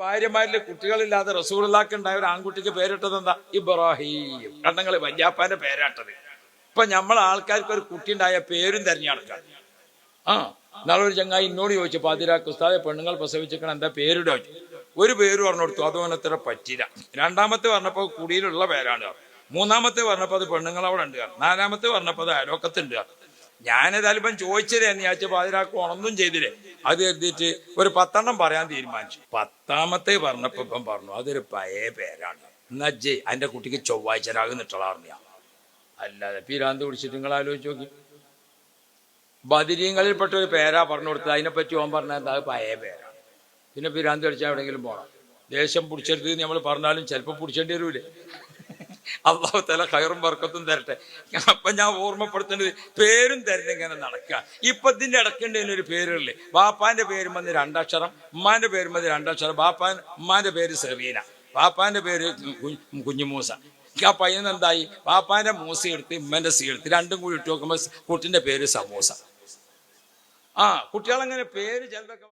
ഭാര്യമാരിൽ കുട്ടികളില്ലാതെ റസൂളില്ലാക്ക് ഉണ്ടായ ഒരു ആൺകുട്ടിക്ക് പേരിട്ടത് എന്താ ഇബ്രാഹിം. കണ്ണങ്ങൾ വല്യാപ്പാന്റെ പേരാട്ടത്. ഇപ്പൊ നമ്മൾ ആൾക്കാർക്ക് ഒരു കുട്ടി ഉണ്ടായ പേരും തെരഞ്ഞെടുക്കാം ആ നാളെ ഒരു ചങ്ങായി എന്നോട് ചോദിച്ചു പാതിരാക്ക് ഉസ്താദെ പെണ്ണുങ്ങൾ പ്രസവിച്ചിരിക്കണം എന്താ പേരുടെ ഒരു പേര് പറഞ്ഞു കൊടുത്തു അതോനത്ര പറ്റില്ല. രണ്ടാമത്തെ പറഞ്ഞപ്പോൾ കുടിയിലുള്ള പേരാണ്. മൂന്നാമത്തെ പറഞ്ഞപ്പോൾ അത് പെണ്ണുങ്ങൾ അവിടെ ഉണ്ട്. നാലാമത്തെ പറഞ്ഞപ്പോൾ അത് അയലോക്കത്തുണ്ട്. ഞാനേതായാലും ഇപ്പം ചോദിച്ചതേ എന്ന് ചോദിച്ച പാതിരാക്ക് ഒന്നും ചെയ്തില്ലേ? അത് എഴുതിയിട്ട് ഒരു പത്തെണ്ണം പറയാൻ തീരുമാനിച്ചു. പത്താമത്തെ പറഞ്ഞപ്പോ ഇപ്പം പറഞ്ഞു അതൊരു പഴയ പേരാണ്. എന്നാ ജെ കുട്ടിക്ക് ചൊവ്വാഴ്ച രാകുന്നിട്ടളാർന്നിയ അല്ലാതെ പിരാന്ത് പിടിച്ചിട്ട് നിങ്ങൾ ആലോചിച്ച് നോക്കി. ബദിരീങ്ങളിൽപ്പെട്ട ഒരു പേരാ പറഞ്ഞു കൊടുത്തത്. അതിനെപ്പറ്റി ഓൻ പറഞ്ഞാൽ അത് പഴയ പേരാണ് പിന്നെ പിരാന്ത് അടിച്ചാൽ എവിടെയെങ്കിലും പോകണം ദേശം പിടിച്ചെടുത്ത് നമ്മൾ പറഞ്ഞാലും ചിലപ്പോൾ പിടിച്ചേണ്ടി വരൂലേ? അള്ളാഹു തല കയറും വർക്കത്തും തരട്ടെ. അപ്പൊ ഞാൻ ഓർമ്മപ്പെടുത്തേണ്ടത് പേരും തരുന്ന ഇങ്ങനെ നടക്കുക ഇപ്പൊ ഇതിന്റെ ഇടക്കേണ്ടതിന് ഒരു പേരുകളില്ലേ? ബാപ്പാന്റെ പേര് വന്ന് രണ്ടക്ഷരം ഉമ്മാന്റെ പേര് വന്ന് രണ്ടക്ഷരം. ബാപ്പാൻ ഉമ്മാന്റെ പേര് സെറീന. ബാപ്പാന്റെ പേര് കുഞ്ഞുമൂസ. ആ പയ്യൻ എന്തായി? ബാപ്പാന്റെ മൂസ എടുത്ത് ഉമ്മന്റെ സീ എടുത്ത് രണ്ടും കൂടി ഇട്ട് നോക്കുമ്പോൾ കുട്ടിന്റെ പേര് സമൂസ. ആ കുട്ടികളങ്ങനെ പേര് ചിലതൊക്കെ